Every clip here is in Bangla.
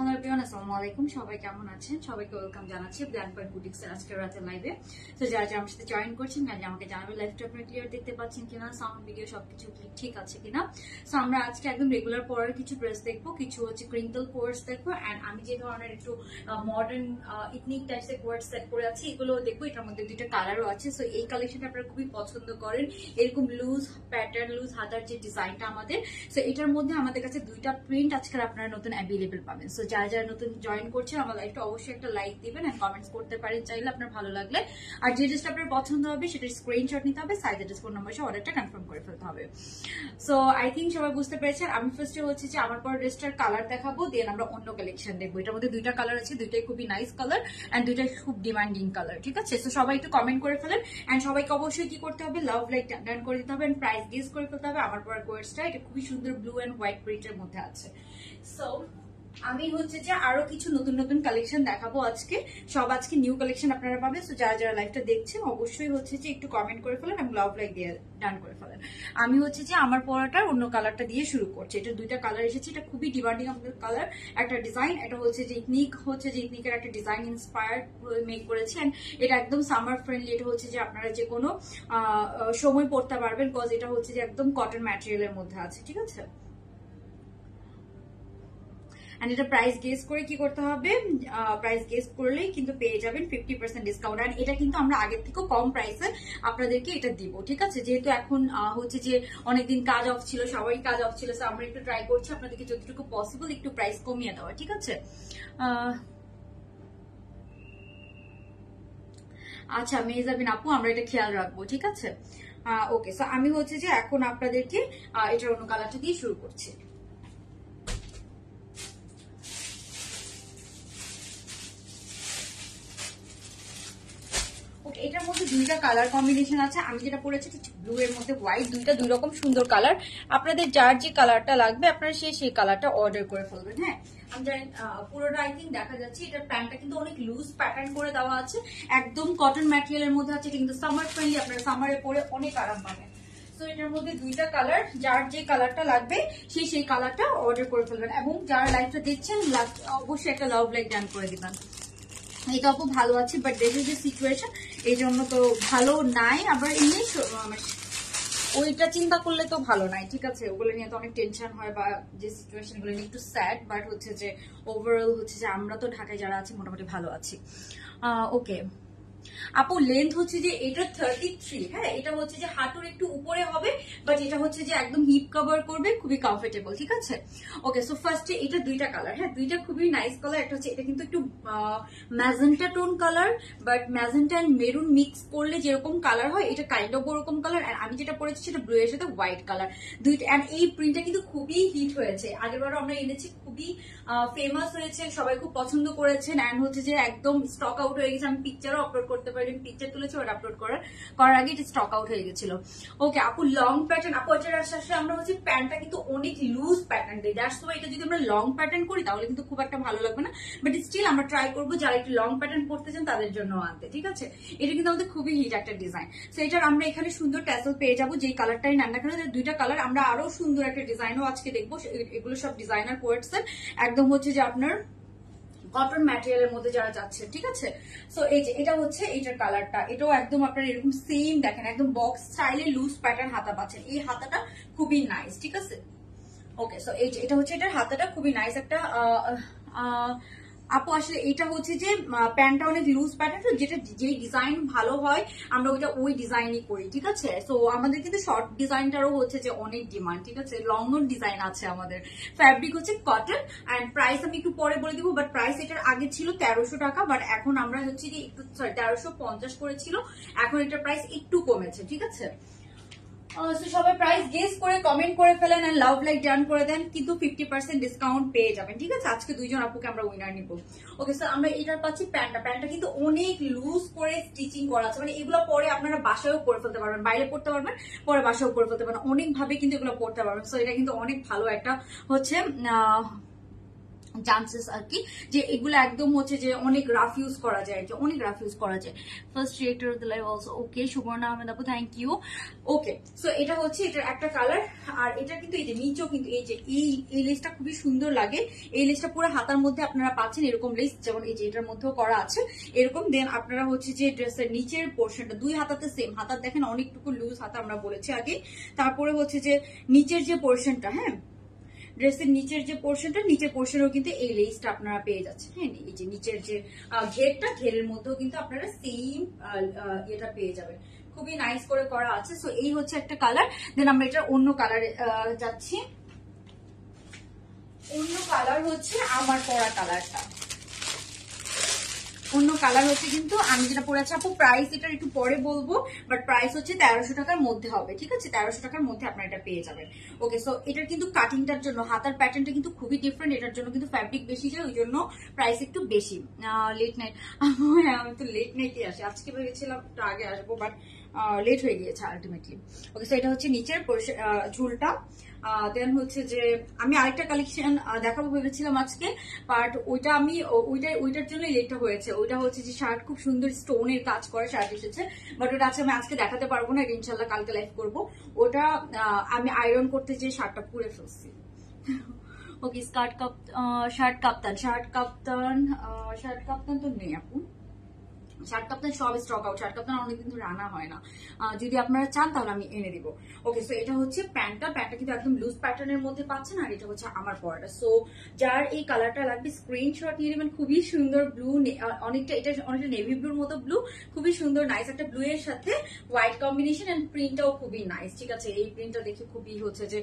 হ্যালো এভরিওয়ান আসসালামু আলাইকুম। সবাই কেমন আছেন? সবাইকে ওয়েলকাম জানাচ্ছি ব্ল্যান্ড পয়েন্ট বুটিক্স এর আজকের রাতের লাইভে তো যারা যারা আমার সাথে জয়েন করছেন কাজে আমাকে জানাবেন লাইভটা আপনারা ক্লিয়ার দেখতে পাচ্ছেন কিনা সাউন্ড ভিডিও সবকিছু ঠিক আছে কিনা। সো আমরা আজকে একদম রেগুলার পরার কিছু ড্রেস দেখব, কিছু হচ্ছে ক্রিঙ্কল কোর্স দেখব অ্যান্ড আমি যে ধরনের একটু মডার্ন ইথনিক টাইপসের কোর্স সেট করে আছি এগুলো দেখব। এটার মধ্যে দুইটা কালারও আছে। সো এই কালেকশনটা আপনারা খুবই পছন্দ করেন। এরকম লুজ প্যাটার্ন লুজ হাতার যে ডিজাইনটা আমাদের সো এটার মধ্যে আমাদের কাছে দুইটা প্রিন্ট আজকাল আপনারা নতুন অ্যাভেলেবেল পাবেন। সো যারা যারা নতুন জয়েন করছেন আমার লাইফটা অবশ্যই একটা লাইক দিবেন অ্যান্ড কমেন্টস করতে পারেন। চাইলে আপনার ভালো লাগলে। আর যে ড্রেসটা আপনার পছন্দ হবে সেটার স্ক্রিনশট নিতে হবে সাইজ অ্যাড্রেস ফোন নম্বর অর্ডারটা কনফার্ম করে ফেলতে হবে। সো আই থিঙ্ক সবাই বুঝতে পেরেছেন। আমি ফার্স্টে হচ্ছে যে, আমার পর ড্রেসটার কালার দেখাবো দেন আমরা অন্য কালেকশন দেখব। এটার মধ্যে দুইটা কালার আছে, দুইটাই খুবই নাইস কালার অ্যান্ড দুইটাই খুব ডিমান্ডিং কালার ঠিক আছে? তো সবাই একটু কমেন্ট করে ফেলেন অ্যান্ড সবাইকে অবশ্যই কি করতে হবে? লাভ লাইক ডান করে দিতে হবে অ্যান্ড প্রাইস গেস করে ফেলতে হবে। আমার পর কোয়ার্সটা এটা খুবই সুন্দর ব্লু অ্যান্ড হোয়াইট প্রিন্টের মধ্যে আছে। সো আমি হচ্ছে যে আরও কিছু নতুন নতুন কালেকশন দেখাবো আজকে। সব আজকে নিউ কালেকশন আপনারা পাবেন। তো যারা যারা লাইভটা দেখছেন, অবশ্যই হচ্ছে যে একটু কমেন্ট করে ফেলেন এবং লাভ লাইক দিয়ে ডান করে ফেলেন। আমি হচ্ছে যে আমার পড়াটার অন্য কালারটা দিয়ে শুরু করছি। এটা দুইটা কালার এসেছে। এটা খুবই ডিমান্ডিং আমাদের কালার একটা ডিজাইন এটা হচ্ছে যে ইথনিক হচ্ছে যে ইথনিকের একটা ডিজাইন ইন্সপায়ার্ড মেক করেছে। অ্যান্ড এটা একদম সামার ফ্রেন্ডলি এটা হচ্ছে যে আপনারা যে কোনো সময় পড়তে পারবেন। বিকজ এটা হচ্ছে যে একদম কটন ম্যাটেরিয়ালের মধ্যে আছে। ঠিক আছে? অ্যান্ড এটা প্রাইস গেস করে কি করতে হবে? প্রাইস গেস করলেই কিন্তু পেয়ে যাবেন ফিফটি পার্সেন্ট ডিসকাউন্ট অ্যান্ড এটা কিন্তু আমরা আগের থেকেও কম প্রাইসে আপনাদেরকে এটা দিব, ঠিক আছে? যেহেতু এখন হচ্ছে যে অনেকদিন কাজ অফ ছিল সবাই কাজ অফ ছিল সো আমরা একটু ট্রাই করছি আপনাদেরকে যতটুকু পসিবল একটু প্রাইস কমিয়ে দেওয়া, ঠিক আছে? আচ্ছা মেজাবিন আপু, আমরা এটা খেয়াল রাখব, ঠিক আছে? ওকে সো আমি হচ্ছে যে এখন আপনাদেরকে এটার অন্য কালারটা দিয়ে শুরু করছি। দুইটা কালার কম্বিনেশন আছে। আমি যেটা পরেছি ব্লু এর মধ্যে হোয়াইট দুইটা দুই রকম সুন্দর কালার আপনাদের যার যে কালারটা লাগবে, আপনারা সেই সেই কালারটা অর্ডার করে ফেলবেন হ্যাঁ? পুরোটা আই থিঙ্ক দেখা যাচ্ছে, এটার কিন্তু অনেক লুজ প্যাটার্ন করে দেওয়া আছে। একদম কটন মধ্যে আছে কিন্তু সামার পরে অনেক আরাম পাবেন। এটার মধ্যে দুইটা কালার যার যে লাগবে সেই অর্ডার করে ফেলবেন। এবং যারা লাইফটা দিচ্ছেন অবশ্যই একটা লাভ লাইক ডান করে দিবেন। এটা আপু ভালো আছে বাট দেশের যে সিচুয়েশন এই জন্য তো ভালো নাই, আবার এমনি ওইটা চিন্তা করলে তো ভালো নাই, ঠিক আছে? ওগুলো নিয়ে তো অনেক টেনশন হয় বা যে সিচুয়েশনগুলো নিয়ে একটু স্যাড বাট হচ্ছে যে ওভারঅল হচ্ছে যে আমরা তো ঢাকায় যারা আছি, মোটামুটি ভালো আছি। ওকে আপু লেন্থ হচ্ছে যে এটা থার্টি থ্রি হ্যাঁ? এটা হচ্ছে যে হাঁটুর একটু উপরে হবে বাট এটা হচ্ছে যে একদম হিপ কভার করবে, খুবই কমফোর্টেবল ঠিক আছে? ওকে সো ফার্স্টে এটা দুইটা কালার হ্যাঁ? দুইটা খুবই নাইস কালার একটা হচ্ছে এটা কিন্তু একটু magenta tone colour but magenta and maroon mix করলে যেরকম কালার হয়, এটা কাইন্ড অফ ওরকম কালার অ্যান্ড আমি যেটা পরেছি সেটা ব্লু এর সাথে হোয়াইট কালার দুইটা অ্যান্ড এই প্রিন্টটা কিন্তু খুবই হিট হয়েছে। আগেরবারও আমরা এনেছি, খুবই ফেমাস হয়েছে সবাই খুব পছন্দ করেছেন অ্যান্ড হচ্ছে যে একদম স্টক আউট হয়ে গেছে, আমি পিকচারও আপলোড করতে পারি পিকচার তুলেছি ওটা আপলোড করার করার আগে এটা স্টক আউট হয়ে গেছিল। ওকে আপু লং প্যাটার্ন আপু, এটার আসার আমরা হচ্ছে প্যান্টটা কিন্তু অনেক লুজ প্যাটার্ন দিই। দ্যাটস ওয়াই এটা যদি আমরা লং প্যাটার্ন করি, তাহলে কিন্তু খুব একটা ভালো লাগবে না। বাট স্টিল আমরা ট্রাই করব যারা একটু লং প্যাটার্ন পড়তে চান, তাদের জন্য আনতে, ঠিক আছে? এটা কিন্তু আমাদের খুবই হিট একটা ডিজাইন সো এটার আমরা এখানে সুন্দর ট্যাসেল পেয়ে যাব, যেই কালারটাই নেন না কেন দুইটা কালার আমরা আরও সুন্দর একটা ডিজাইনও আজকে দেখব। এগুলো সব ডিজাইনার কোয়ার্টস একদম হচ্ছে যে আপনার কটন ম্যাটেরিয়ালের মধ্যে যারা যাচ্ছে, ঠিক আছে? সো এই যে, এটা হচ্ছে এইটার কালারটা এটাও একদম আপনার এরকম সেম দেখেন, একদম বক্স স্টাইলে লুজ প্যাটার্ন হাতা পাচ্ছেন। এই হাতাটা খুবই নাইস ঠিক আছে? ওকে সো এই যে, এটা হচ্ছে এটার হাতাটা খুবই নাইস একটা আপু, আসলে এটা হচ্ছে যে প্যান্টটা অনেক লুজ প্যাটার্ন যেটা যে ডিজাইন ভালো হয়, আমরা ওইটা ওই ডিজাইনই করি, ঠিক আছে? সো আমাদের কিন্তু শর্ট ডিজাইনটারও হচ্ছে যে অনেক ডিমান্ড ঠিক আছে? লং ডিজাইন আছে আমাদের। ফ্যাব্রিক হচ্ছে কটন অ্যান্ড প্রাইস আমি একটু পরে বলে দিব বাট প্রাইস এটার আগে ছিল তেরোশো টাকা বাট এখন আমরা হচ্ছে যে একটু সরি তেরোশো পঞ্চাশ করেছিল, এখন এটার প্রাইস একটু কমেছে, ঠিক আছে? সবাই প্রাইস গেস করে কমেন্ট করে ফেলেন আর লাভ লাইক ডান করে দেন, কিন্তু ফিফটি পার্সেন্ট ডিসকাউন্ট পেয়ে যাবেন, ঠিক আছে? আজকে দুইজন আপুকে আমরা উইনার নিব। ওকে স্যার আমরা এটার পাচ্ছি প্যান্টটা প্যান্টটা কিন্তু অনেক লুজ করে স্টিচিং করা আছে। মানে এগুলো পরে আপনারা বাসায়ও করে ফেলতে পারবেন, বাইরে পড়তে পারবেন, পরে বাসায়ও করে ফেলতে পারবেন। অনেকভাবে কিন্তু এগুলো পড়তে পারবেন। সো এটা কিন্তু অনেক ভালো একটা হচ্ছে চান্সেস আর কি? যে এগুলো একদম হচ্ছে যে অনেক রাফ ইউজ করা যায় কি অনেক রাফ ইউজ করা যায়। First reactor of the live also okay Subarna Ahmed আপু থ্যাংক ইউ ওকে সো এটা হচ্ছে, এটার একটা কালার আর এটা কিন্তু এই যে নিচেও কিন্তু এই যে এই এই লেসটা খুবই সুন্দর লাগে। এই লেসটা পুরো হাতার মধ্যে আপনারা পাচ্ছেন এরকম লেস যেমন এই যে এটার মধ্যেও করা আছে। এরকম দেন আপনারা হচ্ছে যে ড্রেসের নিচের পোর্শনটা দুই হাতাতে সেম হাতার দেখেন অনেকটুকু লুজ হাতা আমরা বলেছি আগে। তারপরে হচ্ছে যে নিচের যে পোর্শনটা হ্যাঁ? ড্রেসের নিচের যে পোর্শনটা, নিচের পোর্শনেও কিন্তু এই লেসটা আপনারা পেয়ে যাচ্ছেন। হ্যাঁ এই যে নিচের যে ঘেরটা, ঘেরের মধ্যেও কিন্তু আপনারা সেম এটা পেয়ে যাবেন। খুবই নাইস করে করা আছে। সো এই হচ্ছে একটা কালার দেন আমরা এটা অন্য কালারে যাচ্ছি। অন্য কালার হচ্ছে আমার পরা কালারটা অন্য কালার হচ্ছে কিন্তু আমি যেটা পরেছি আপু প্রাইস এটার একটু পরে বলব বাট প্রাইস হচ্ছে তেরোশো টাকার মধ্যে হবে, ঠিক আছে? তেরোশো টাকার মধ্যে আপনারা এটা পেয়ে যাবেন। ওকে সো এটার কিন্তু কাটিংটার জন্য, হাতার প্যাটার্নটা কিন্তু খুবই ডিফারেন্ট এটার জন্য কিন্তু ফ্যাব্রিক বেশি যায়, ওই জন্য প্রাইস একটু বেশি। লেট নাইট হ্যাঁ আমি তো লেট নাইটই আসি, আজকে ভেবেছিলাম একটু আগে আসব বাট লেট হয়ে গিয়েছে আলটিমেটলি ওকে সো এটা হচ্ছে নিচের ঝুলটা। দেন হচ্ছে যে আমি আরেকটা কালেকশন দেখাবো ভেবেছিলাম আজকে বাট ওইটা আমি ওইটা ওইটার জন্য লেটটা হয়েছে। ওইটা হচ্ছে যে শার্ট খুব সুন্দর স্টোনের কাজ করে শার্ট এসেছে বাট ওটা আজকে আমি আজকে দেখাতে পারব না ইনশাল্লাহ কালকে লাইভ করব। ওটা আমি আয়রন করতে যে শার্টটা পুড়ে ফেলছি। Okay skirt cup shirt kaftan shirt kaftan shirt kaftan তো নেই আপু। শার্ট কাপ্তান সব স্টক আউট শার্ট কাপ্তান অনেকদিন ধরে আনা হয় না। যদি আপনারা চান, তাহলে আমি এনে দিব। ওকে সো এটা হচ্ছে প্যান্টটা। প্যান্টটা কিন্তু একদম লুজ প্যাটার্নের মধ্যে পাচ্ছেন, আর এটা হচ্ছে আমার পরাটা। সো যার এই কালারটা লাগবে স্ক্রিনশট নিয়ে নেবেন। খুবই সুন্দর ব্লু অনেকটা এটা অনেকটা নেভি ব্লুর মতো ব্লু খুবই সুন্দর নাইস একটা ব্লু এর সাথে হোয়াইট কম্বিনেশন এন্ড প্রিন্টটাও খুবই নাইস ঠিক আছে? এই প্রিন্টটা দেখে খুবই হচ্ছে যে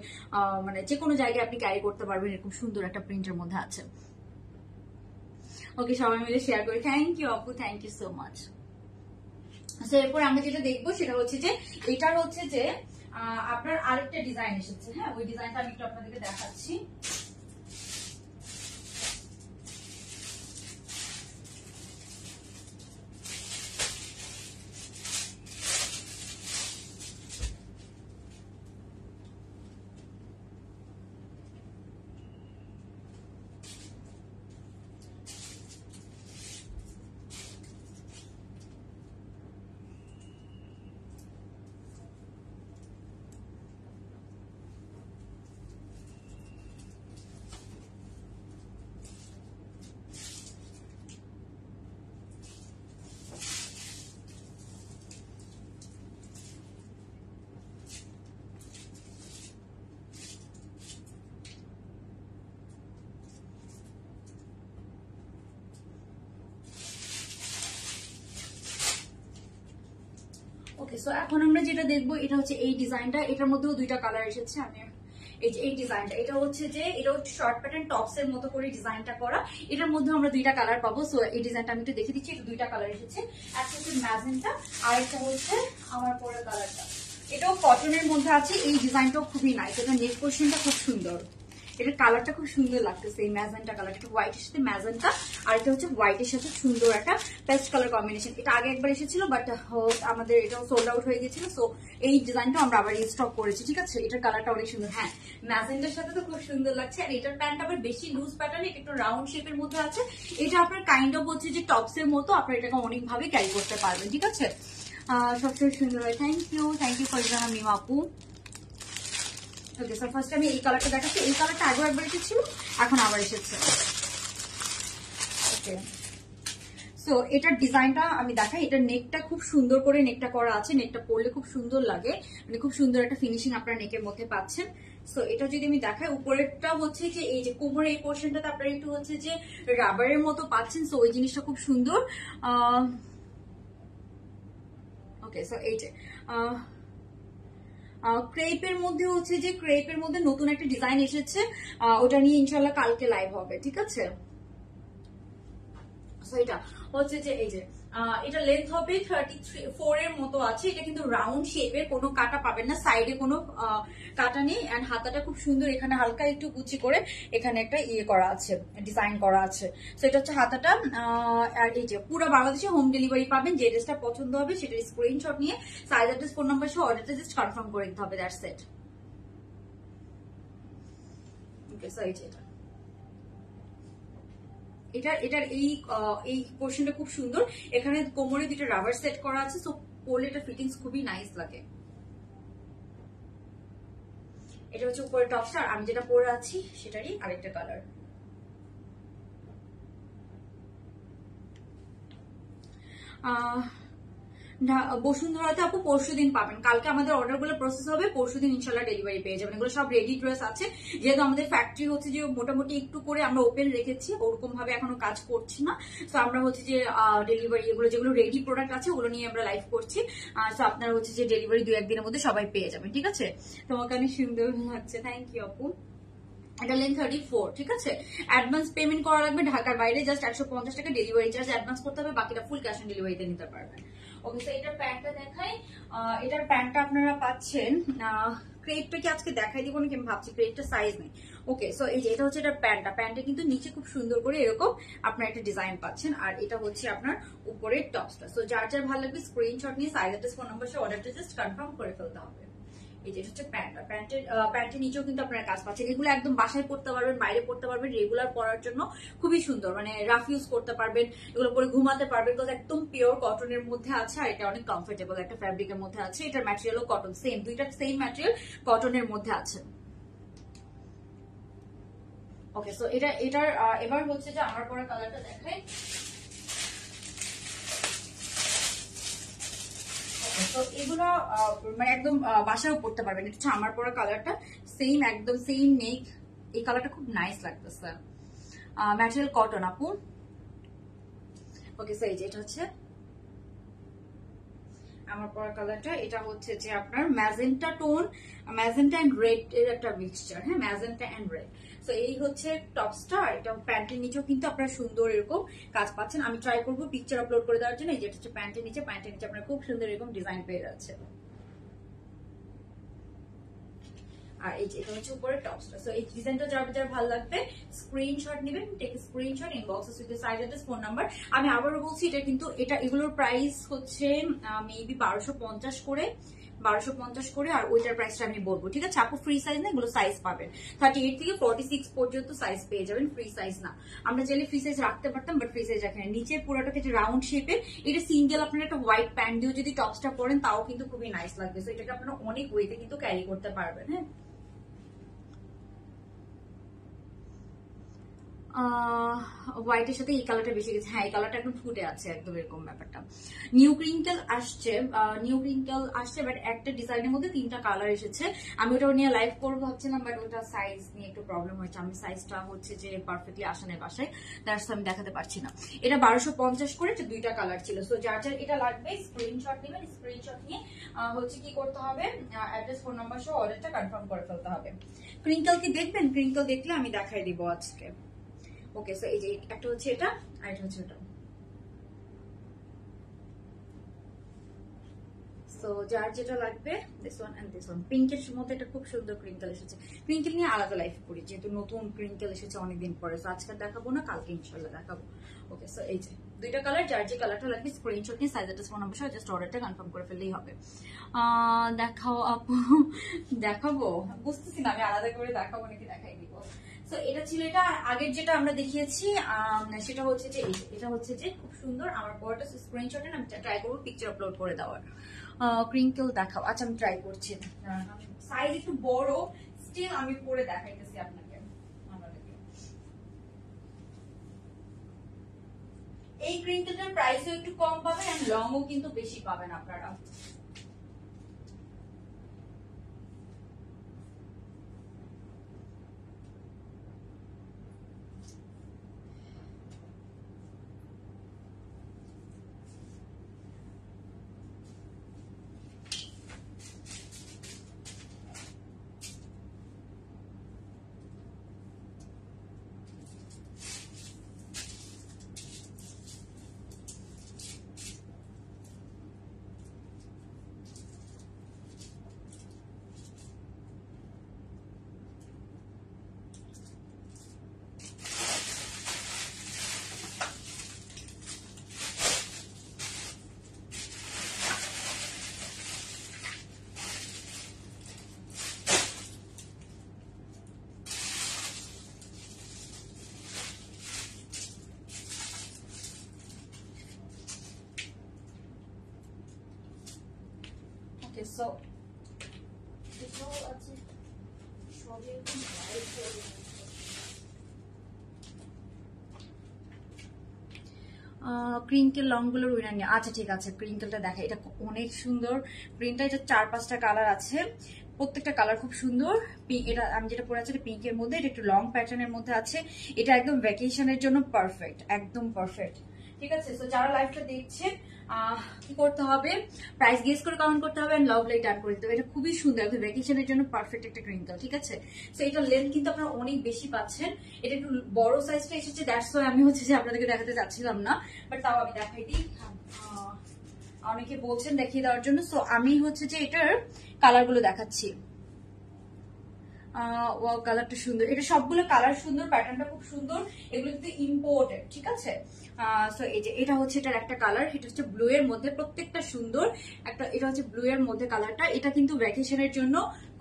মানে যে কোনো জায়গায় আপনি ক্যারি করতে পারবেন, এরকম সুন্দর একটা প্রিন্টের মধ্যে আছে। ওকে সবাই মিলে শেয়ার করি। থ্যাংক ইউ আপু থ্যাংক ইউ সো মাচ তো এরপর আমরা যেটা দেখব সেটা হচ্ছে যে, এটার হচ্ছে যে আপনার আরেকটা ডিজাইন এসেছে। হ্যাঁ ওই ডিজাইনটা আমি একটু আপনাদেরকে দেখাচ্ছি। ওকে সো এখন আমরা যেটা দেখব, এটা হচ্ছে এই ডিজাইনটা। এটার মধ্যেও দুইটা কালার এসেছে। আমি এই যে, এই ডিজাইনটা, এটা হচ্ছে যে, এটা হচ্ছে শর্ট মতো করে ডিজাইনটা এটার আমরা দুইটা কালার পাবো। সো এই ডিজাইনটা আমি একটু দেখে দিচ্ছি দুইটা কালার এসেছে। আর একটা হচ্ছে আমার পরে কালারটা এটাও কটনের মধ্যে আছে। এই ডিজাইনটাও খুবই নাইস এটা নেক পোর্শনটা খুব সুন্দর। এটার কালারটা খুব সুন্দর লাগতেছে, এই ম্যাজেন্টা কালার এটা হোয়াইটের সাথে ম্যাজেন্টা, আর এটা হচ্ছে হোয়াইটের সাথে সুন্দর একটা পেস্ট কালার কম্বিনেশন এটা আগে একবার এসেছিল বাট আমাদের এটাও সোল্ড আউট হয়ে গেছিল সো এই ডিজাইনটা আমরা আবার স্টক করেছি, ঠিক আছে? এটার কালারটা অনেক সুন্দর। হ্যাঁ ম্যাজেন্টার সাথে তো খুব সুন্দর লাগছে, আর এটার প্যান্ট আবার বেশি লুজ প্যাটার্ন একটু রাউন্ড শেপের মধ্যে আছে। এটা আপনার কাইন্ড অফ হচ্ছে যে টপস এর মতো, আপনার এটাকে অনেকভাবে ক্যারি করতে পারবেন, ঠিক আছে? সবচেয়ে সুন্দর হয়। Thank you thank you for Jana Mim আপু ওকে স্যার ফার্স্ট আমি এই কালারটা দেখাচ্ছি। এই কালারটা এখন আবার এসেছে। ওকে সো এটার ডিজাইনটা আমি দেখাই। নেকটা খুব সুন্দর করে করা আছে। খুব সুন্দর লাগে। মানে খুব সুন্দর একটা ফিনিশিং মধ্যে পাচ্ছেন। সো এটা যদি আমি দেখাই, উপরেরটা হচ্ছে যে এই যে এই আপনারা একটু হচ্ছে যে রাবারের মতো পাচ্ছেন। সো ওই জিনিসটা খুব সুন্দর। ওকে সো এই যে ক্রেপের মধ্যে হচ্ছে যে ক্রেপের মধ্যে নতুন একটা ডিজাইন এসেছে ওটা নিয়ে ইনশাল্লাহ কালকে লাইভ হবে, ঠিক আছে? এটা হচ্ছে যে এই যে এটা লেন্থ হবে থার্টি থ্রি ফোর এর মতো আছে। এটা কিন্তু রাউন্ড শেপের কোনো কাটা পাবেন না সাইডে কোনো কাটা নেই। অ্যান্ড হাতাটা খুব সুন্দর, এখানে হালকা একটু কুচি করে এখানে একটা ইয়ে করা আছে ডিজাইন করা আছে। তো এটা হচ্ছে হাতাটা আর এই যে পুরো বাংলাদেশে হোম ডেলিভারি পাবেন। যে ড্রেসটা পছন্দ হবে, সেটার স্ক্রিনশট নিয়ে সাইজ অ্যাড্রেস ফোন নাম্বার সহ অর্ডারটা জাস্ট কনফার্ম করে দিতে হবে দ্যাটস সেট ওকে সো এটা। এটা, এটার এই এই পোর্শনটা খুব সুন্দর। এখানে কোমরে দুটো রাবার সেট করা আছে সো পরলে এটা ফিটিংস খুবই নাইস লাগে। এটা হচ্ছে উপরে টপটা আর আমি যেটা পরে আছি, সেটারই আরেকটা কালার বসুন্ধরাতে আপু পরশু দিন পাবেন। কালকে আমাদের অর্ডারগুলো প্রসেস হবে, পরশু দিন ইনশাল্লাহ ডেলিভারি পেয়ে যাবেন। এগুলো সব রেডি ড্রেস আছে। যেহেতু আমাদের ফ্যাক্টরি হচ্ছে যে মোটামুটি একটু করে আমরা ওপেন রেখেছি ওরকম ভাবে এখনও কাজ করছি না। তো আমরা হচ্ছে যে ডেলিভারি এগুলো যেগুলো রেডি প্রোডাক্ট আছে, ওগুলো নিয়ে আমরা লাইভ করছি। তো আপনারা হচ্ছে যে ডেলিভারি দু একদিনের মধ্যে সবাই পেয়ে যাবেন, ঠিক আছে? তোমাকে অনেক সুন্দর লাগছে থ্যাংক ইউ আপু। এটা লেন থার্টি ফোর ঠিক আছে? অ্যাডভান্স পেমেন্ট করা লাগবে ঢাকার বাইরে জাস্ট একশো পঞ্চাশ টাকা ডেলিভারি চার্জ অ্যাডভান্স করতে হবে, বাকিটা ফুল ক্যাশ অন ডেলিভারিতে নিতে পারবেন। ওকে তো এটার প্যান্টটা দেখাই। এটার প্যান্টটা আপনারা পাচ্ছেন। ক্রেটটা কি আজকে দেখাই দিব নাকি আমি ভাবছি ক্রেটটা সাইজ নেই। ওকে সো এই যে এটা হচ্ছে এটা প্যান্টটা। প্যান্টে কিন্তু নিচে খুব সুন্দর করে এরকম আপনার একটা ডিজাইন পাচ্ছেন। আর এটা হচ্ছে আপনার উপরের টপসটা সো যার যার ভালো লাগবে স্ক্রিনশট নিয়ে সাইজ ফোন নম্বর সে অর্ডারটা জাস্ট কনফার্ম করে ফেলতে হবে। এই যে হচ্ছে প্যান্টটা প্যান্টের প্যান্টের নিচেও কিন্তু আপনারা কাজ পাচ্ছেন। এগুলো একদম বাসায় পড়তে পারবেন, বাইরে পড়তে পারবেন রেগুলার পরার জন্য খুবই সুন্দর। মানে রাফ ইউজ করতে পারবেন, এগুলো পরে ঘুমাতে পারবেন বিকজ একদম পিওর কটনের মধ্যে আছে, আর এটা অনেক কমফোর্টেবল একটা ফ্যাব্রিকের মধ্যে আছে। এটার ম্যাটেরিয়ালও কটন সেম দুইটা সেম ম্যাটেরিয়াল কটনের মধ্যে আছে। ওকে সো এটা, এটার এবার হচ্ছে যে আমার পরা কালারটা দেখাই। তো এগুলো মানে একদম বাসায়ও পড়তে পারবেন। এটা আমার পরা কালারটা সেম একদম সেম নেক এই কালারটা খুব নাইস লাগতেছে। ম্যাটেরিয়াল কটন আপু? ওকে স্যার এটা হচ্ছে আমার পরা কালারটা এটা হচ্ছে যে আপনার magenta tone, magenta and red এর একটা মিক্সচার হ্যাঁ ম্যাজেন্টা এন্ড রেড। তো এই হচ্ছে টপসটা এটা প্যান্টের নিচেও কিন্তু আপনার সুন্দর এরকম কাজ পাচ্ছেন। আমি ট্রাই করব পিকচার আপলোড করে দেওয়ার জন্য। এই যেটা হচ্ছে প্যান্টের নিচে প্যান্টের নিচে আপনার খুব সুন্দর এরকম ডিজাইন পেয়ে যাচ্ছে আর এই যে, এটা হচ্ছে উপরে টপসটা। সো এই ডিজাইনটা যার যার ভালো লাগবে স্ক্রিনশট নেবেন take screenshot inbox with size address phone number আমি আবারও বলছি, এটা কিন্তু, এটা, এগুলোর প্রাইস হচ্ছে মেবি বারোশো পঞ্চাশ করে, বারোশো পঞ্চাশ করে, আর ওইটার প্রাইসটা আমি বলব, ঠিক আছে? আপু ফ্রি সাইজ না, এগুলো সাইজ পাবেন। থার্টি এইট থেকে ফর্টি সিক্স পর্যন্ত সাইজ পেয়ে যাবেন ফ্রি সাইজ না। আমরা চাইলে ফ্রি সাইজ রাখতে পারতাম বাট ফ্রি সাইজ রাখেন নিচের পুরোটাকে যে রাউন্ড শেপের এটা সিঙ্গেল আপনার একটা হোয়াইট প্যান্ট দিয়েও যদি টপসটা পরেন, তাও কিন্তু খুবই নাইস লাগবে। সো এটাকে আপনারা অনেক ওয়েতে কিন্তু ক্যারি করতে পারবেন হ্যাঁ? হোয়াইটের সাথে এই কালারটা বেশি গেছে। হ্যাঁ এই কালারটা একদম ফুটে আছে একদম এরকম ব্যাপারটা। নিউ ক্রিঙ্কেল আসছে নিউ ক্রিঙ্কেল আসছে বাট একটা ডিজাইনের মধ্যে তিনটা কালার এসেছে। আমি ওটা নিয়ে লাইভ করব ভাবছিলাম বাট ওটা সাইজ নিয়ে একটু প্রবলেম হয়েছে। আমি সাইজটা হচ্ছে যে পারফেক্টলি আসে না বাসায়, তার সাথে আমি দেখাতে পারছি না। এটা বারোশো পঞ্চাশ করে এটা দুইটা কালার ছিল। সো যার যার এটা লাগবে স্ক্রিনশট নেবেন স্ক্রিনশট নিয়ে হচ্ছে কি করতে হবে অ্যাড্রেস ফোন নাম্বার সহ অর্ডারটা কনফার্ম করে ফেলতে হবে। ক্রিঙ্কেল কি দেখবেন? ক্রিঙ্কেল দেখলে আমি দেখাই দিব আজকে। ওকে সো এই যে একটা হচ্ছে এটা, আর এটা হচ্ছে ওটা। সো যার যেটা লাগবে this one and this one পিঙ্কের মধ্যে একটা খুব সুন্দর ক্রিঙ্কেল এসেছে। ক্রিঙ্কেল নিয়ে আলাদা লাইফ করি, যেহেতু নতুন ক্রিঙ্কেল এসেছে অনেকদিন পরে সো আজকে দেখাবো না, কালকে ইনশাল্লাহ দেখাবো। ওকে সো এই যে, দুইটা কালার যার যে কালারটা লাগবে স্ক্রিনশট নিয়ে সাইজ ফোন নাম্বার জাস্ট অর্ডারটা কনফার্ম করে ফেললেই হবে। দেখাও আপু, দেখাবো? বুঝতেছি না, আমি আলাদা করে দেখাবো নাকি দেখাই দিব এটা ছিল এটা। আগের যেটা আমরা দেখিয়েছি সেটা হচ্ছে যে এটা হচ্ছে যে, খুব সুন্দর আমার পরটা স্ক্রিনশটে আমি ট্রাই করব পিকচার আপলোড করে দেওয়ার। ক্রিঙ্কেল দেখাও। আচ্ছা আমি ট্রাই করছি। সাইজ একটু বড় স্টিল আমি পরে দেখাইতেছি আপনাকে। এই ক্রিঙ্কেলটার প্রাইসও একটু কম পাবেন এন্ড লংও কিন্তু বেশি পাবেন আপনারা। হয়ে ক্রিঙ্কেল লংগুলোর উইনার নিয়ে। আচ্ছা ঠিক আছে ক্রিঙ্কেলটা দেখা এটা অনেক সুন্দর। প্রিন্টটা এটা চার পাঁচটা কালার আছে। প্রত্যেকটা কালার খুব সুন্দর। এটা আমি যেটা পরে আছি পিঙ্কের মধ্যে এটা একটু লং প্যাটার্নের মধ্যে আছে। এটা একদম ভ্যাকেশনের জন্য পারফেক্ট একদম পারফেক্ট ঠিক আছে? তো যারা লাইভটা দেখছেন আহ, কি করতে হবে? প্রাইস গেস করে কমেন্ট করতে হবে লাভ লাইট করে দিতে হবে। এটা খুবই সুন্দর একদম ভ্যাকেশনের জন্য পারফেক্ট একটা ক্রিঙ্কেল ঠিক আছে? সো এটার লেন্থ কিন্তু আপনারা অনেক বেশি পাচ্ছেন। এটা একটু বড় সাইজটা এসেছে দ্যাটস ওয়াই আমি হচ্ছে যে আপনাদেরকে দেখাতে চাচ্ছিলাম না। বাট তাও আমি দেখাই দিই। অনেকে বলছেন দেখিয়ে দেওয়ার জন্য। সো আমি হচ্ছে যে এটার কালারগুলো দেখাচ্ছি। কালারটা সুন্দর। এটা সবগুলো কালার সুন্দর প্যাটার্নটা খুব সুন্দর। এগুলো কিন্তু ইম্পোর্টেড ঠিক আছে? এটা হচ্ছে এটার একটা কালার এটা হচ্ছে ব্লু এর মধ্যে প্রত্যেকটা সুন্দর। একটা, এটা হচ্ছে ব্লু এর মধ্যে কালারটা এটা কিন্তু ভ্যাকেশনের জন্য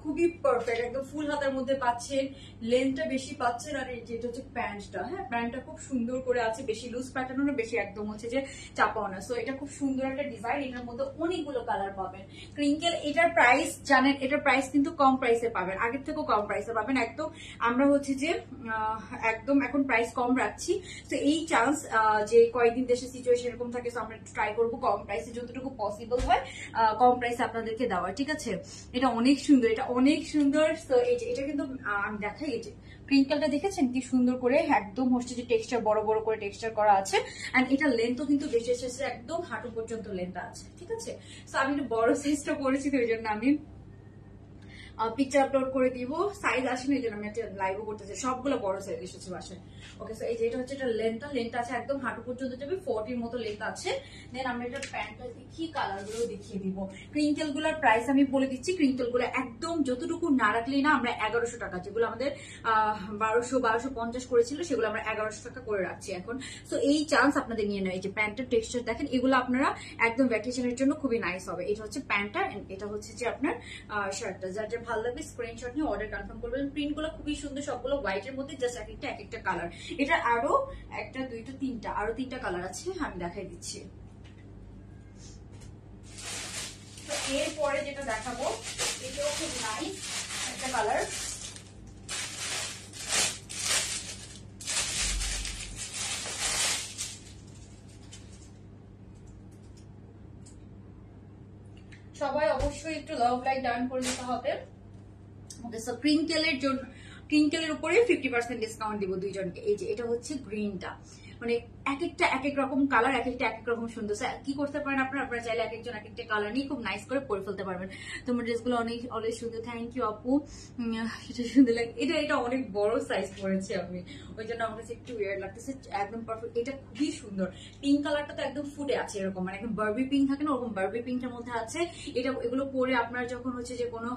খুবই পারফেক্ট একদম ফুল হাতার মধ্যে পাচ্ছেন লেন্থটা বেশি পাচ্ছেন আর যেটা হচ্ছে প্যান্টটা হ্যাঁ? প্যান্টটা খুব সুন্দর করে আছে, বেশি লুজ প্যাটার্নও বেশি একদম হচ্ছে যে চাপাও না। সো এটা খুব সুন্দর একটা ডিজাইন এটার মধ্যে অনেকগুলো কালার পাবেন। ক্রিঙ্কেল এটার প্রাইস জানেন, এটার প্রাইস কিন্তু কম প্রাইসে পাবেন, আগের থেকেও কম প্রাইসে পাবেন। একদম আমরা হচ্ছে যে একদম এখন প্রাইস কম রাখছি। তো এই চান্স যে কয়েকদিন দেশের সিচুয়েশন এরকম থাকে তো আমরা ট্রাই করব কম প্রাইসে যতটুকু পসিবল হয় কম প্রাইসে আপনাদেরকে দেওয়ার, ঠিক আছে? এটা অনেক সুন্দর, এটা অনেক সুন্দর। তো এই যে, এটা কিন্তু আমি দেখাই, এই যে দেখেছেন? কি সুন্দর করে একদম হচ্ছে যে টেক্সচার বড় বড় করে টেক্সচার করা আছে। অ্যান্ড এটা লেন্থও কিন্তু বেশি এসেছে একদম হাঁটু পর্যন্ত লেন্থ আছে। ঠিক আছে? তো আমি একটু বড় সাইজটা করেছি তো ওই জন্য আমি পিকচার আপলোড করে দিব। সাইজ আসেনি, এই জন্য আমি একটা লাইভও করতেছি। সবগুলো বড় সাইজ এসেছে বাসায়। ওকে সো এই যে এটা হচ্ছে এটা লেন্থটা লেন্থটা আছে একদম হাঁটু পর্যন্ত যাবে ফোর্টির মতো লেন্থ আছে। দেন আমরা এটা প্যান্টটা দেখি কালারগুলো দেখিয়ে দিব। ক্রিঙ্কেলগুলোর প্রাইস আমি বলে দিচ্ছি। ক্রিঙ্কেলগুলো একদম যতটুকু না রাখলেই না আমরা এগারোশো টাকা, যেগুলো আমাদের বারোশো বারোশো পঞ্চাশ করেছিল, সেগুলো আমরা এগারোশো টাকা করে রাখছি এখন। সো এই চান্স আপনাদের নিয়ে নেয় এই যে প্যান্টের টেক্সচার দেখেন, এগুলো আপনারা একদম ভ্যাকেশনের জন্য খুবই নাইস হবে। এটা হচ্ছে প্যান্টটা এটা হচ্ছে যে আপনার শার্টটা যার ভালো লাগবে স্ক্রিনশট নিয়ে অর্ডার কনফার্ম করবেন। প্রিন্টগুলো খুবই সুন্দর, সবগুলো হোয়াইট এর মধ্যে জাস্ট এক একটা এক একটা কালার এটা আরও একটা, দুইটা, তিনটা, আরও তিনটা কালার আছে, আমি দেখাই দিচ্ছি। এরপরে যেটা দেখাবো, এটাও খুব নাইস একটা কালার সবাই অবশ্যই একটু লাভ লাইক ডান করে দিতে হবে। ওকে জন্য ক্রিঙ্কেলের উপরে ফিফটি পার্সেন্ট ডিসকাউন্ট দিব দুইজনকে। এই যে, এটা হচ্ছে গ্রিনটা মানে এক একটা এক এক রকম কালার এক একটা এক এক রকম সুন্দর কি করতে পারেন আপনারা? আপনারা চাইলে এক একজন এক একটা কালার নিয়ে খুব নাইস করে পরে ফেলতে পারবেন। তোমার ড্রেসগুলো অনেক অনেক সুন্দর। থ্যাংক ইউ আপু। এটা সুন্দর লাগে এটা এটা অনেক বড় সাইজ পরেছি আমি। ওই জন্য আমার কাছে একটু ওয়ার লাগতেছে। একদম পারফেক্ট এটা খুবই সুন্দর। পিঙ্ক কালারটা তো একদম ফুটে আছে এরকম। মানে একদম বার্বি পিঙ্ক থাকে না? ওরকম বার্বি পিঙ্কটার মধ্যে আছে। এটা, এগুলো পরে আপনারা যখন হচ্ছে যে কোনো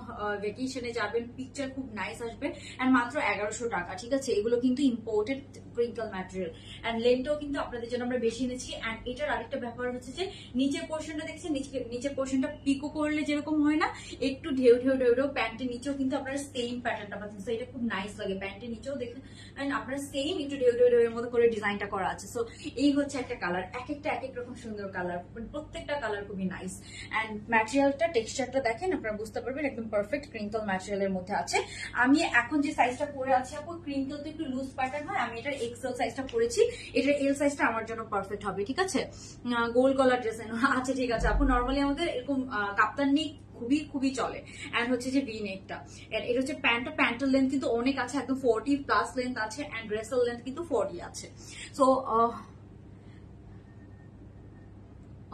ভেকেশনে যাবেন পিকচার খুব নাইস আসবে। অ্যান্ড মাত্র এগারোশো টাকা, ঠিক আছে? এগুলো কিন্তু ইম্পোর্টেড ক্রিঙ্কল ম্যাটেরিয়াল অ্যান্ড লেন্থটাও কিন্তু আপনাদের জন্য আমরা বেশি এনেছি। অ্যান্ড এটার আরেকটা ব্যাপার হচ্ছে যে নিচের পোর্শনটা দেখছেন নিচের পোর্শনটা পিকো করলে যেরকম হয় না একটু ঢেউ ঢেউ ঢেউ ঢেউ প্যান্টের নিচেও কিন্তু আপনারা সেম প্যাটার্নটা পাচ্ছেন। So, এটা খুব নাইস লাগে প্যান্টের নিচেও দেখেন। অ্যান্ড আপনারা সেম একটু ঢেউ ঢেউ ঢেউ এর মতো করে ডিজাইনটা করা আছে। সো এই হচ্ছে একটা কালার এক একটা এক এক রকম সুন্দর কালার প্রত্যেকটা কালার খুবই নাইস অ্যান্ড ম্যাটেরিয়ালটা টেক্সচারটা দেখেন আপনারা বুঝতে পারবেন একদম পারফেক্ট ক্রিঙ্কল ম্যাটেরিয়ালের মধ্যে আছে। আমি এখন যে সাইজটা পরে আছি আপু ক্রিঙ্কল তো একটু লুজ প্যাটার্ন হয় আমি এটার এক্সেল সাইজটা পরেছি। এটার এল সাইজটা আমার জন্য পারফেক্ট হবে, ঠিক আছে? গোল গলার ড্রেস আচ্ছা ঠিক আছে, আপু নর্মালি আমাদের এরকম কাপ্তান নেই খুবই খুবই চলে। এন্ড হচ্ছে যে ভি নেকটা এটা হচ্ছে প্যান্টটা প্যান্টের লেন্থ কিন্তু অনেক আছে, একদম ফোরটি প্লাস লেন্থ আছে এন্ড ড্রেসের লেন্থ কিন্তু ফোরটি আছে। সো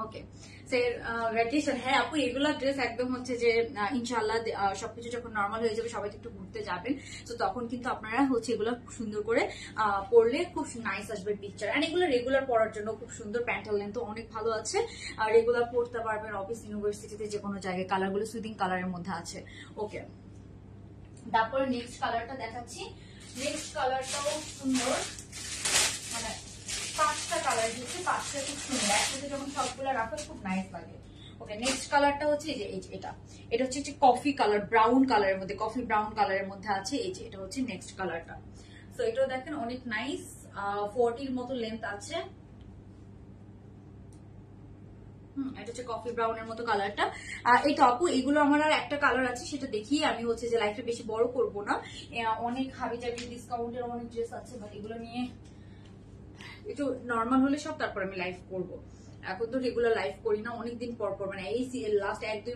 ওকে ভ্যাকেশন হ্যাঁ আপু, এগুলা ড্রেস একদম হচ্ছে যে ইনশাল্লাহ সবকিছু যখন নর্মাল হয়ে যাবে, সবাই একটু ঘুরতে যাবেন। তো তখন কিন্তু আপনারা হচ্ছে এগুলো সুন্দর করে পরলে খুব নাইস আসবে পিকচার এন্ড এগুলো রেগুলার পরার জন্য খুব সুন্দর প্যান্টের লেন্থ অনেক ভালো আছে। আর রেগুলার পরতে পারবেন অফিস ইউনিভার্সিটিতে যে কোনো জায়গায় কালারগুলো সুইদিং কালারের মধ্যে আছে। ওকে তারপরে নেক্সট কালারটা দেখাচ্ছি। নেক্সট কালারটাও সুন্দর। মানে পাঁচটা কালার দিয়েছে, পাঁচটা খুব সুন্দর। একসাথে যখন সবগুলো রাখো, খুব নাইস লাগে। ওকে নেক্সট কালারটা হচ্ছে এই যে, এই এটা। এটা হচ্ছে কফি কালার ব্রাউন কালারের মধ্যে কফি ব্রাউন কালারের মধ্যে আছে এই যে, এটা হচ্ছে নেক্সট কালারটা সো এটাও দেখেন অনেক নাইস ফোরটির মতো লেন্থ আছে। এটা হচ্ছে কফি ব্রাউনের মতো কালারটা আর এই আপু, এগুলো আমার আর একটা কালার আছে, সেটা দেখিয়ে আমি হচ্ছে যে লাইফটা বেশি বড় করব না। অনেক হাবি জাবি ডিসকাউন্টের অনেক ড্রেস আছে বাট এগুলো নিয়ে একটু নর্মাল হলে সব তারপর আমি লাইভ করব। এখন তো রেগুলার লাইভ করি না, অনেকদিন পর পর মানে এই লাস্ট এক দুই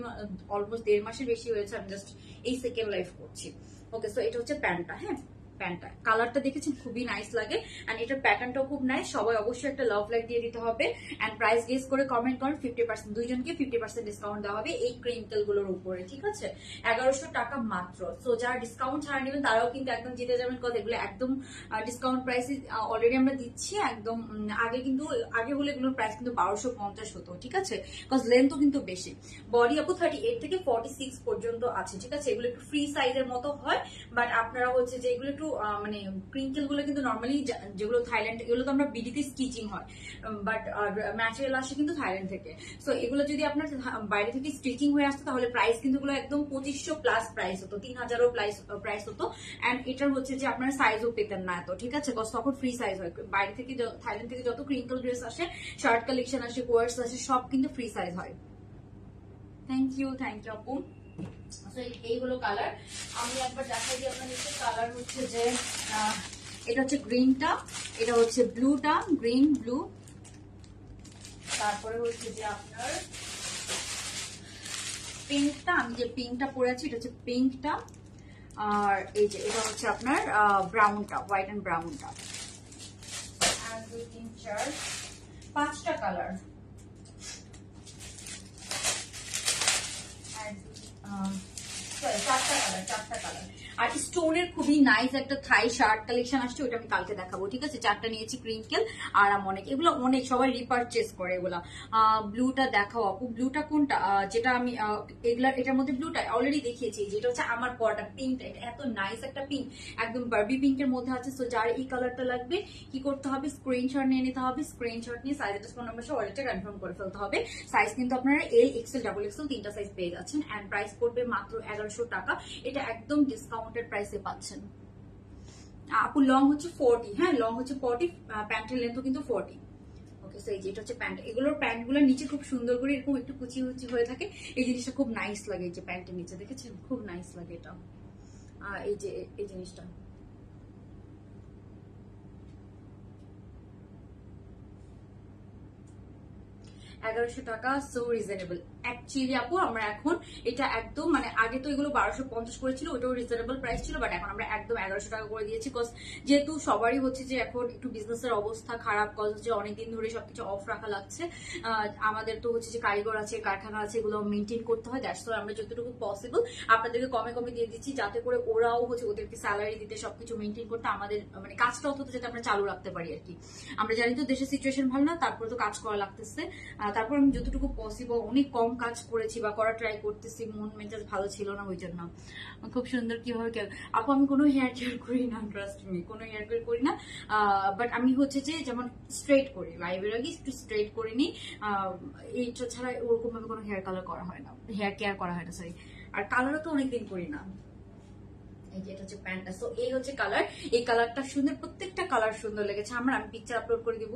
অলমোস্ট দেড় মাসের বেশি হয়েছে, আমি জাস্ট এই সেকেন্ড লাইভ করছি। ওকে সো এটা হচ্ছে প্যান্টটা হ্যাঁ? প্যান্টটা। কালারটা দেখেছেন? খুবই নাইস লাগে। এন্ড এটার প্যাটার্নটাও খুব নাইস সবাই অবশ্যই একটা লাভ লাইক দিয়ে দিতে হবে। অ্যান্ড প্রাইস গেস করে কমেন্ট করেন। ফিফটি পার্সেন্ট দুইজনকে ফিফটি পার্সেন্ট ডিসকাউন্ট দেওয়া হবে এই ক্রিঙ্কেলগুলোর উপরে, ঠিক আছে? এগারোশো টাকা মাত্র। সো যারা ডিসকাউন্ট ছাড়া নেবেন, তারাও কিন্তু একদম জিতে যাবেন কত এগুলো একদম ডিসকাউন্ট প্রাইসে অলরেডি আমরা দিচ্ছি। একদম আগে কিন্তু, আগে হলে এগুলোর প্রাইস কিন্তু বারোশো পঞ্চাশ হতো, ঠিক আছে? বিকজ লেন্থও কিন্তু বেশি। বডি আপু থার্টি এইট থেকে ফর্টি সিক্স পর্যন্ত আছে, ঠিক আছে? এগুলো একটু ফ্রি সাইজের মতো হয়। বাট আপনারা হচ্ছে যে এগুলো একটু মানে ক্রিঙ্কেলগুলো কিন্তু নর্মালি যেগুলো থাইল্যান্ড এগুলো তো আমরা বিডিতে স্টিচিং হয়। বাট ম্যাটেরিয়াল আসে কিন্তু থাইল্যান্ড থেকে। সো এগুলো যদি আপনার বাইরে থেকে স্টিচিং হয়ে আসতো, তাহলে প্রাইস কিন্তু এগুলো একদম পঁচিশশো প্লাস প্রাইস হতো, তিন হাজারও প্রাইস প্রাইস হতো। অ্যান্ড এটার হচ্ছে যে আপনার সাইজও পেতেন না এত, ঠিক আছে? তখন ফ্রি সাইজ হয়। বাইরে থেকে থাইল্যান্ড থেকে যত ক্রিঙ্কেল ড্রেস আসে শার্ট কালেকশন আসে কোয়ার্স আসে, সব কিন্তু ফ্রি সাইজ হয়। থ্যাংক ইউ থ্যাংক ইউ আপু। এই- এই হলো কালার আমি একবার দেখাই আপনার কালার হচ্ছে যে এটা হচ্ছে এটা হচ্ছে গ্রিন ব্লু তারপরে হচ্ছে যে আপনার যে এটা হচ্ছে আর এটা হচ্ছে আপনার ব্রাউনটা হোয়াইট অ্যান্ড ব্রাউনটা দুই, তিন, চার। পাঁচটা কালার চারটা কালার চারটা কালার আর স্টোনের খুবই নাইস একটা থাই শার্ট কালেকশন আসছে ওটা আমি কালকে দেখাবো ঠিক আছে? চারটা নিয়েছি ক্রিঙ্কেল আর অনেক। এগুলো অনেক সবাই রিপারচেস করে এগুলা। ব্লুটা দেখাও আপু। ব্লুটা কোনটা? যেটা আমি আহ, এগুলার এটার মধ্যে ব্লুটা অলরেডি দেখিয়েছি যেটা হচ্ছে আমার পরটা পিঙ্কটা এটা এত নাইস একটা পিঙ্ক একদম বার্বি পিঙ্কের মধ্যে আছে সো যার এই কালারটা লাগবে কি করতে হবে? স্ক্রিনশট নিয়ে নিতে হবে। স্ক্রিনশট নিয়ে সাইজ ফোন নাম্বার সহ অর্ডারটা কনফার্ম করে ফেলতে হবে। সাইজ কিন্তু আপনারা এল এক্সেল ডাবল এক্সেল তিনটা সাইজ পেয়ে যাচ্ছেন। এন্ড প্রাইস পড়বে মাত্র এগারোশো টাকা। এটা একদম ডিসকাউন্টেড প্রাইসে পাচ্ছেন। আপু লং হচ্ছে ফোরটি হ্যাঁ লং হচ্ছে ফোরটি প্যান্টের লেন্থও কিন্তু ফোরটি ওকে সো এই যে এটা হচ্ছে প্যান্ট এগুলোর নিচে খুব সুন্দর করে এরকম একটু কুচি কুচি হয়ে থাকে। এই জিনিসটা খুব নাইস লাগে, এই যে প্যান্টের নিচে, দেখেছেন? খুব নাইস লাগে এটা এই যে, এই জিনিসটা। এগারোশো টাকা সো রিজনেবল অ্যাকচুয়ালি আপু, আমরা এখন এটা একদম মানে আগে তো এগুলো বারোশো পঞ্চাশ করেছিল ওটাও রিজনেবল প্রাইস ছিল বাট এখন আমরা একদম এগারোশো টাকা করে দিয়েছি কজ যেহেতু সবারই হচ্ছে যে এখন একটু বিজনেসের অবস্থা খারাপ কজ হচ্ছে অনেকদিন ধরে সবকিছু অফ রাখা লাগছে আমাদের তো হচ্ছে যে কারিগর আছে, কারখানা আছে, এগুলো মেনটেন করতে হয় দ্যাটস আমরা যতটুকু পসিবল আপনাদেরকে কমে কমে দিয়ে দিচ্ছি, যাতে করে ওরাও হচ্ছে ওদেরকে স্যালারি দিতে, সবকিছু মেনটেন করতে আমাদের মানে কাজটা অন্তত যাতে আমরা চালু রাখতে পারি আর কি। আমরা জানি তো দেশের সিচুয়েশন ভালো না, তারপরে তো কাজ করা লাগতেছে তারপর আমি যতটুকু পসিবল অনেক কম কাজ করেছি বা করা ট্রাই করতেছি, মন মেজাজ ভালো ছিল না ওই জন্য খুব সুন্দর কীভাবে কেন আপু, আমি কোনো হেয়ার কেয়ার করি না ট্রাস্ট মি কোনো হেয়ার কেয়ার করি না। বাট আমি হচ্ছে যে যেমন স্ট্রেট করি লাইভের আগে একটু স্ট্রেট করে নিই। এইটা ছাড়া ওরকম ভাবে কোনো হেয়ার কালার করা হয় না হেয়ার কেয়ার করা হয় না সরি আর কালারও তো অনেকদিন করি না। পিকচার আপলোড করে দিব।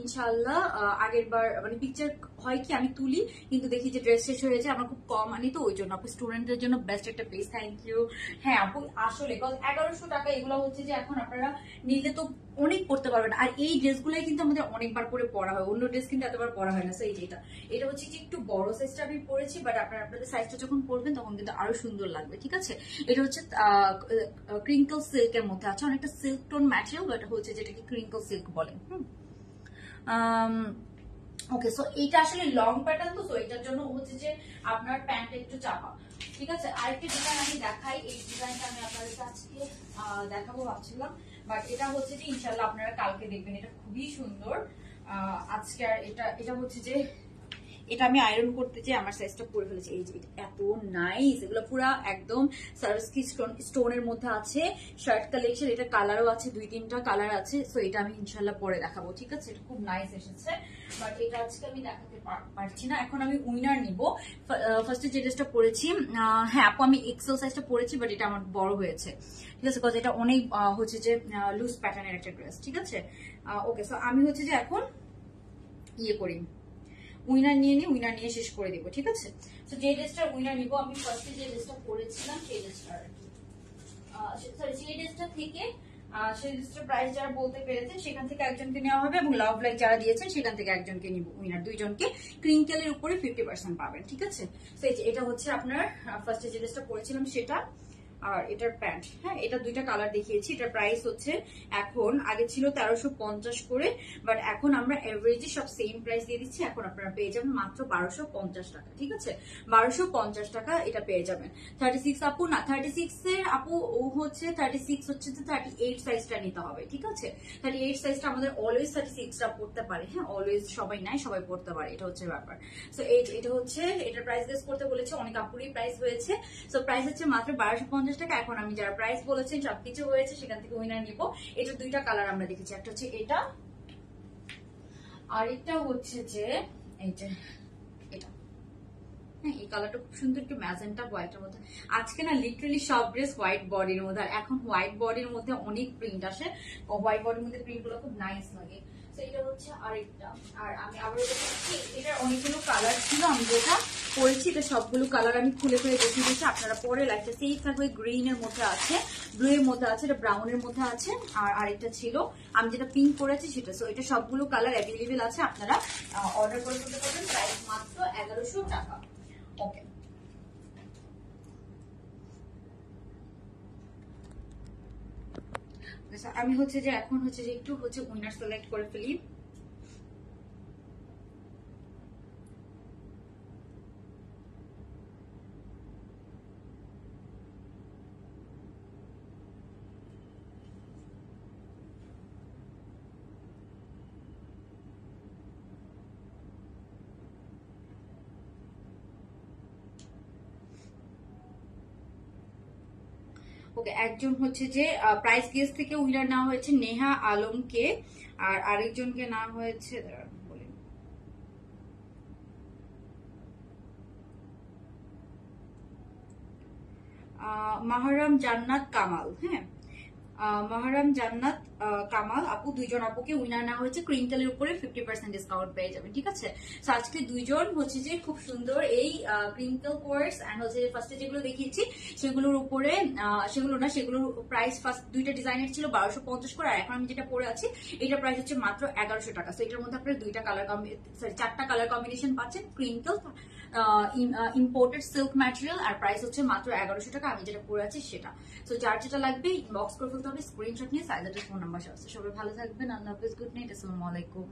ইনশাল্লাহ আগের বার মানে পিকচার হয় কি আমি তুলি, কিন্তু দেখি যে ড্রেস শেষ হয়েছে, আমার খুব কম আনি, তো ওই জন্য। আপু স্টুডেন্টদের জন্য বেস্ট একটা প্লেস থ্যাংক ইউ হ্যাঁ আপু, আসলে এগারোশো টাকা এগুলো হচ্ছে যে এখন আপনারা নিলে তো অনেক পড়তে পারবেন আর এই ড্রেসগুলাই কিন্তু আমাদের অনেকবার করে পরা হয়। অন্য ড্রেস কিন্তু এতবার পরা হয় না। সেই যেটা এটা হচ্ছে যে একটু বড় সাইজটা আমি পরেছি বাট আপনার আপনাদের সাইজটা যখন পরবেন, তখন কিন্তু আরও সুন্দর লাগবে, ঠিক আছে? এটা হচ্ছে ক্রিঙ্কল সিল্কের মধ্যে আছে। অনেকটা সিল্ক টোন ম্যাটেরিয়াল বাট হচ্ছে যেটাকে ক্রিঙ্কল সিল্ক বলে। হুম। ওকে সো এইটা আসলে লং প্যাটার্ন তো সো এটার জন্য হচ্ছে যে আপনার প্যান্ট একটু চাপা। ঠিক আছে? আরেকটি ডিজাইন আমি দেখাই। এই ডিজাইনটা আমি আপনাদের আজকে দেখাবো ভাবছিলাম। বাট এটা হচ্ছে যে ইনশাল্লাহ আপনারা কালকে দেখবেন। এটা খুবই সুন্দর। আজকে আর এটা এটা হচ্ছে যে এটা আমি আয়রন করতে চাই আমার সাইজটা পরে ফেলেছি। এই যে এত নাইস এগুলো পুরো একদম সার্ভিসকি স্টোন স্টোনের মধ্যে আছে। শার্ট কালেকশন এটা কালারও আছে, দুই তিনটা কালার আছে। সো এটা আমি ইনশাল্লাহ পরে দেখাবো, ঠিক আছে? এটা খুব নাইস এসেছে। বাট এটা আজকে আমি দেখাতে পারছি না। এখন আমি উইনার নিব। ফার্স্টে যে ড্রেসটা পরেছি হ্যাঁ আপু, আমি এক্সেল সাইজটা পরেছি বাট এটা আমার বড় হয়েছে। ঠিক আছে? কজ এটা অনেক হচ্ছে যে লুজ প্যাটার্নের একটা ড্রেস ঠিক আছে? ওকে সো আমি হচ্ছে যে এখন ইয়ে করি। উইনার নিয়ে নিই উইনার নিয়ে শেষ করে দিব, ঠিক আছে? তো যে ড্রেসটা উইনার নিব, আমি ফার্স্টে যে ড্রেসটা পরেছিলাম সেই ড্রেসটা আর কি। সরি থেকে সেই ড্রেসটার প্রাইস যারা বলতে পেরেছেন সেখান থেকে একজনকে নেওয়া হবে এবং লাভ যারা দিয়েছেন সেখান থেকে একজনকে নিব উইনার দুইজনকে। উপরে ফিফটি পার্সেন্ট পাবেন, ঠিক আছে? তো এটা হচ্ছে আপনার ফার্স্টে যে ড্রেসটা পরেছিলাম সেটা আর এটার প্যান্ট। হ্যাঁ এটা দুইটা কালার দেখিয়েছি। এটার প্রাইস হচ্ছে এখন, আগে ছিল তেরোশো পঞ্চাশ করে বাট এখন আমরা এভারেজে সব সেম প্রাইস দিয়ে দিচ্ছি। এখন আপনারা পেয়ে যাবেন মাত্র বারোশো পঞ্চাশ টাকা, ঠিক আছে? বারোশো পঞ্চাশ টাকা এটা পেয়ে যাবেন। থার্টি সিক্স আপু, না থার্টি সিক্স এর আপু, ও হচ্ছে থার্টি সিক্স হচ্ছে যে থার্টি এইট সাইজটা নিতে হবে, ঠিক আছে? থার্টি এইট সাইজটা আমাদের অলওয়েজ থার্টি সিক্সটা পড়তে পারে। হ্যাঁ অলওয়েজ সবাই নাই সবাই পড়তে পারে, এটা হচ্ছে ব্যাপার। সো এটা হচ্ছে, এটার প্রাইস গেস করতে বলেছে, অনেক আপুরই প্রাইস হয়েছে। সো প্রাইস হচ্ছে মাত্র বারোশো পঞ্চাশ টাকা। এখন আমি যারা প্রাইস বলেছেন, সবকিছু হয়েছে, সেখান থেকে উইনার নিব। এটা দুইটা কালার আমরা দেখেছি। একটা হচ্ছে এটা আর এটা হচ্ছে যে, এই যে হ্যাঁ এই কালারটা খুব সুন্দর একটু ম্যাজেন্টা হোয়াইটের মধ্যে। আজকে না লিটারালি সব ড্রেস হোয়াইট বডির মধ্যে। আর এখন হোয়াইট বডির মধ্যে অনেক প্রিন্ট আসে। হোয়াইট বডির মধ্যে প্রিন্টগুলো খুব নাইস লাগে। তো এটা হচ্ছে আরেকটা। আর আমি আবার এটার অনেকগুলো কালার ছিল, আমি যেটা পরেছি এটা সবগুলো কালার আমি খুলে খুলে দেখিয়ে দিয়েছি আপনারা পরে লাইটটা সেফ থাকবে গ্রিন এর মধ্যে আছে ব্লু এর মধ্যে আছে এটা ব্রাউন এর মধ্যে আছে আর আরেকটা ছিল আমি যেটা পিঙ্ক করেছি সেটা সো এটা সবগুলো কালার অ্যাভেলেবেল আছে আপনারা অর্ডার করে ফেলতে পারবেন প্রাইস মাত্র এগারোশো টাকা। ওকে আচ্ছা, আমি হচ্ছে যে এখন হচ্ছে যে একটু হচ্ছে উইনার সিলেক্ট করে ফেলি। ওকে, একজন হচ্ছে যে প্রাইস গেস থেকে উইনার নেওয়া হয়েছে নেহা আলমকে, আর আরেকজনকে নেওয়া হয়েছে মাহারাম জান্নাত কামাল হ্যাঁ? মাহরাম জান্নাত কামাল, আপু, দুইজন আপুকে উইনার নেওয়া হয়েছে ক্রিন্টালের উপরে ফিফটি পার্সেন্ট ডিসকাউন্ট পেয়ে যাবেন, ঠিক আছে? তো আজকে দুইজন হচ্ছে যে খুব সুন্দর এই ক্রিঙ্কল কোর্স অ্যান্ড হচ্ছে ফার্স্টে যেগুলো দেখিয়েছি, সেগুলোর উপরে সেগুলো না, সেগুলোর প্রাইস ফার্স্ট দুইটা ডিজাইনের ছিল বারোশো পঞ্চাশ করে, আর এখন আমি যেটা পরে আছি এটা প্রাইস হচ্ছে মাত্র এগারোশো টাকা। তো এটার মধ্যে আপনারা দুইটা কালার সরি চারটা কালার কম্বিনেশন পাচ্ছেন ক্রিঙ্কল ইম্পোর্টেড সিল্ক ম্যাটেরিয়াল আর প্রাইস হচ্ছে মাত্র এগারোশো টাকা, আমি যেটা পরে আছি সেটা। তো যার যেটা লাগবে ইনবক্স করে ফেলতে হবে স্ক্রিনশট নিয়ে সাইজ ফোন নাম্বার সবাই ভালো থাকবেন। আল্লাহ হাফিজ। Good night. আসসালামু আলাইকুম।